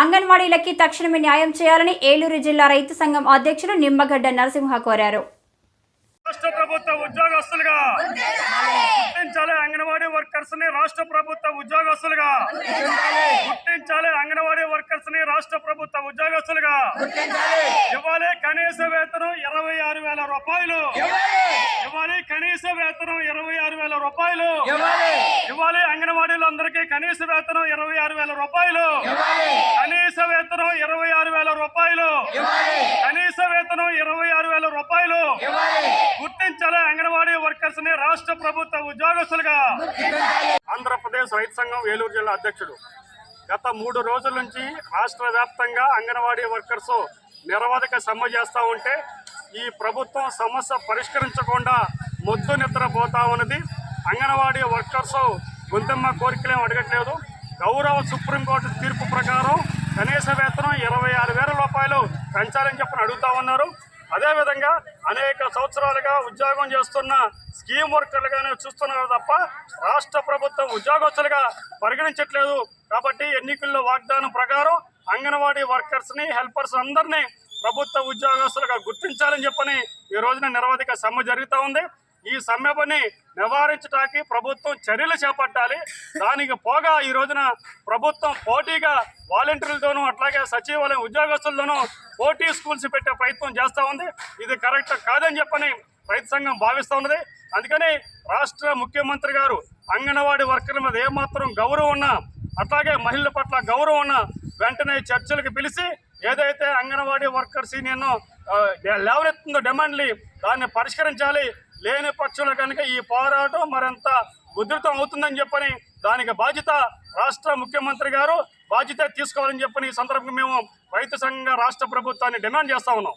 అంగన్వాడీలకి తక్షణమే న్యాయం చేయాలని ఏలూరు జిల్లా రైతు సంఘం అధ్యక్షులు నిమ్మగడ్డ నరసింహ కోరారు. రాష్ట్ర ప్రభుత్వ ఉద్యోగస్తులుగా. గుర్తించాలి అంగన్వాడీ వర్కర్స్ని రాష్ట్ర ప్రభుత్వ ఉద్యోగస్తులుగా. గుర్తించాలి అంగన్వాడీ వర్కర్స్ని రాష్ట్ర ప్రభుత్వ ఉద్యోగస్తులుగా. ఇవ్వాలి కనీస వేతనం ఇరవై ఆరు వేల రూపాయలు. ఇవ్వాలి కనీస వేతనం ఇరవై ఆరు వేల రూపాయలు. ఇవ్వాలి అంగన్వాడీలందరికీ కనీస వేతనం ఇరవై ఆరు వేల రూపాయలు. కనీస వేతనం ఇరవై ఆరు వేల రూపాయలు. కనీస వేతనం ఇరవై రూపాయలు గుర్తించాలి అంగన్వాడీ వర్కర్స్ని రాష్ట్ర ప్రభుత్వ ఉద్యోగస్తులుగా. ఆంధ్రప్రదేశ్ రైతు సంఘం ఏలూరు జిల్లా అధ్యక్షుడు. గత మూడు రోజుల నుంచి రాష్ట్ర వ్యాప్తంగా అంగన్వాడీ వర్కర్స్ నిరవధిక సమ్మె చేస్తూ ఉంటే ఈ ప్రభుత్వం సమస్య పరిష్కరించకుండా మొద్దు నిద్రపోతా ఉన్నది. అంగన్వాడీ వర్కర్స్ గొంతెమ్మ కోరికలేం అడగట్లేదు. గౌరవ సుప్రీంకోర్టు తీర్పు ప్రకారం కనీస వేతనం ఇరవై ఆరు వేల రూపాయలు పెంచాలని చెప్పని అడుగుతా ఉన్నారు. అదేవిధంగా అనేక సంవత్సరాలుగా ఉద్యోగం చేస్తున్న స్కీమ్ వర్కర్లుగానే చూస్తున్నారు తప్ప రాష్ట్ర ప్రభుత్వం ఉద్యోగస్తులుగా పరిగణించట్లేదు. కాబట్టి ఎన్నికల్లో వాగ్దానం ప్రకారం అంగన్వాడీ వర్కర్స్ని హెల్పర్స్ అందరినీ ప్రభుత్వ ఉద్యోగస్తులుగా గుర్తించాలని చెప్పని ఈ రోజున నిరవధిక సమ్మె జరుగుతూ ఉంది. ఈ సమ్మెపని నివారించడానికి ప్రభుత్వం చర్యలు చేపట్టాలి. దానికి పోగా ఈ రోజున ప్రభుత్వం పోటీగా వాలంటీర్లతోనూ అట్లాగే సచివాలయం ఉద్యోగస్తులతోనూ పోటీ స్కూల్స్ పెట్టే ప్రయత్నం చేస్తూ ఉంది. ఇది కరెక్ట్ కాదని చెప్పని రైతు సంఘం భావిస్తూ ఉన్నది. అందుకని రాష్ట్ర ముఖ్యమంత్రి గారు అంగన్వాడీ వర్కర్ల మీద ఏమాత్రం గౌరవం ఉన్నా అట్లాగే మహిళల పట్ల గౌరవం ఉన్నా వెంటనే చర్చలకు పిలిచి ఏదైతే అంగన్వాడీ వర్కర్స్ యూనియన్ లేవనెత్తుందో డిమాండ్లు దాన్ని పరిష్కరించాలి. లేని పక్షంలో కనుక ఈ పోరాటం మరింత ఉధృతం అవుతుందని చెప్పని దానికి బాధ్యత రాష్ట్ర ముఖ్యమంత్రి గారు బాధ్యత తీసుకోవాలని చెప్పని ఈ సందర్భంగా మేము రైతు సంఘంగా రాష్ట్ర ప్రభుత్వాన్ని డిమాండ్ చేస్తా ఉన్నాం.